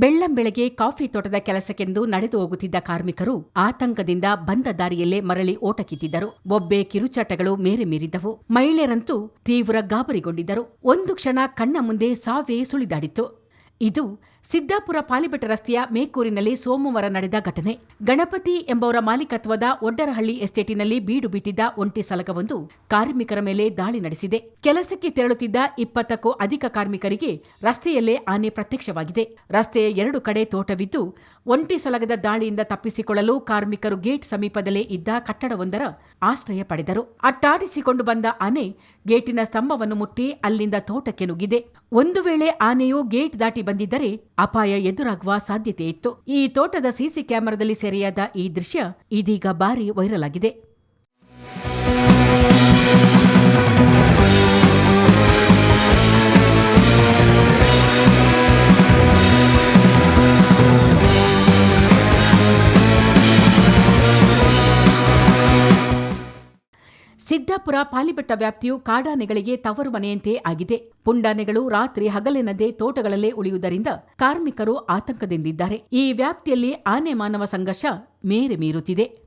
ಬೆಳ್ಳಂಬೆಳಗ್ಗೆ coffee ತೋಟದ ಕೆಲಸಕ್ಕೆಂದು ನಡೆದು ಹೋಗುತ್ತಿದ್ದ ಕಾರ್ಮಿಕರು ಆತಂಕದಿಂದ ಬಂದ ದಾರಿಯಲ್ಲೇ ಮರಳಿ ಓಟ ಒಬ್ಬೆ ಕಿರುಚಾಟಗಳು ಮೇರೆ ಮೀರಿದ್ದವು. ಮಹಿಳೆಯರಂತೂ ತೀವ್ರ ಗಾಬರಿಗೊಂಡಿದ್ದರು. ಒಂದು ಕ್ಷಣ ಕಣ್ಣ ಮುಂದೆ ಸಾವೇ ಸುಳಿದಾಡಿತ್ತು. ಇದು ಸಿದ್ದಾಪುರ ಪಾಲಿಬೆಟ್ಟ ರಸ್ತೆಯ ಮೇಕೂರಿನಲ್ಲಿ ಸೋಮವಾರ ನಡೆದ ಘಟನೆ. ಗಣಪತಿ ಎಂಬವರ ಮಾಲೀಕತ್ವದ ಒಡ್ಡರಹಳ್ಳಿ ಎಸ್ಟೇಟಿನಲ್ಲಿ ಬೀಡು ಬಿಟ್ಟಿದ್ದ ಒಂಟಿ ಸಲಗವೊಂದು ಕಾರ್ಮಿಕರ ಮೇಲೆ ದಾಳಿ ನಡೆಸಿದೆ. ಕೆಲಸಕ್ಕೆ ತೆರಳುತ್ತಿದ್ದ ಇಪ್ಪತ್ತಕ್ಕೂ ಅಧಿಕ ಕಾರ್ಮಿಕರಿಗೆ ರಸ್ತೆಯಲ್ಲೇ ಆನೆ ಪ್ರತ್ಯಕ್ಷವಾಗಿದೆ. ರಸ್ತೆಯ ಎರಡು ಕಡೆ ತೋಟವಿದ್ದು, ಒಂಟಿ ಸಲಗದ ದಾಳಿಯಿಂದ ತಪ್ಪಿಸಿಕೊಳ್ಳಲು ಕಾರ್ಮಿಕರು ಗೇಟ್ ಸಮೀಪದಲ್ಲೇ ಇದ್ದ ಕಟ್ಟಡವೊಂದರ ಆಶ್ರಯ ಪಡೆದರು. ಅಟ್ಟಾಡಿಸಿಕೊಂಡು ಬಂದ ಆನೆ ಗೇಟಿನ ಸ್ತಂಭವನ್ನು ಮುಟ್ಟಿ ಅಲ್ಲಿಂದ ತೋಟಕ್ಕೆ ನುಗ್ಗಿದೆ. ಒಂದು ವೇಳೆ ಆನೆಯು ಗೇಟ್ ದಾಟಿ ಬಂದಿದ್ದರೆ ಅಪಾಯ ಎದುರಾಗುವ ಸಾಧ್ಯತೆ ಇತ್ತು ಈ ತೋಟದ ಸಿಸಿ ಕ್ಯಾಮೆರಾದಲ್ಲಿ ಸೆರೆಯಾದ ಈ ದೃಶ್ಯ ಇದೀಗ ಬಾರಿ ವೈರಲ್ ಆಗಿದೆ. ಸಿದ್ದಾಪುರ ಪಾಲಿಬೆಟ್ಟ ವ್ಯಾಪ್ತಿಯು ಕಾಡಾನೆಗಳಿಗೆ ತವರು ಮನೆಯಂತೆ ಆಗಿದೆ. ಪುಂಡಾನೆಗಳು ರಾತ್ರಿ ಹಗಲಿನದೇ ತೋಟಗಳಲ್ಲೇ ಉಳಿಯುವುದರಿಂದ ಕಾರ್ಮಿಕರು ಆತಂಕದಿಂದಿದ್ದಾರೆ. ಈ ವ್ಯಾಪ್ತಿಯಲ್ಲಿ ಆನೆ ಮಾನವ ಸಂಘರ್ಷ ಮೇರೆ ಮೀರುತ್ತಿದೆ.